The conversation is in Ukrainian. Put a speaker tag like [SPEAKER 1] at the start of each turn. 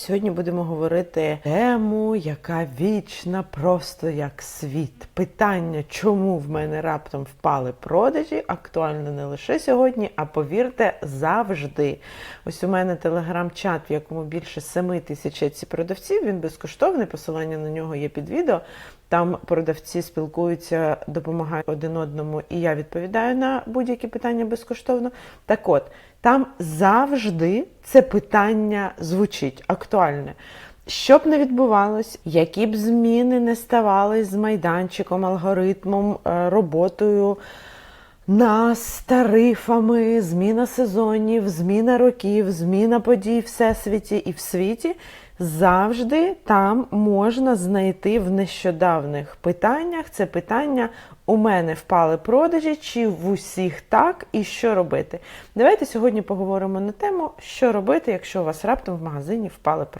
[SPEAKER 1] Сьогодні будемо говорити тему, яка вічна, просто як світ. Питання, чому в мене раптом впали продажі, актуально не лише сьогодні, а повірте, завжди. Ось у мене телеграм-чат, в якому більше 7 тисяч ці продавців. Він безкоштовний. Посилання на нього є під відео. Там продавці спілкуються, допомагають один одному, і я відповідаю на будь-які питання безкоштовно. Так от, там завжди це питання звучить актуальне. Що б не відбувалось, які б зміни не ставались з майданчиком, алгоритмом, е, роботою нас, тарифами, зміна сезонів, зміна років, зміна подій в всесвіті і в світі. Завжди там можна знайти в нещодавних питаннях це питання: у мене впали продажі, чи в усіх так, і що робити. Давайте сьогодні поговоримо на тему, що робити, якщо у вас раптом в магазині впали продажі.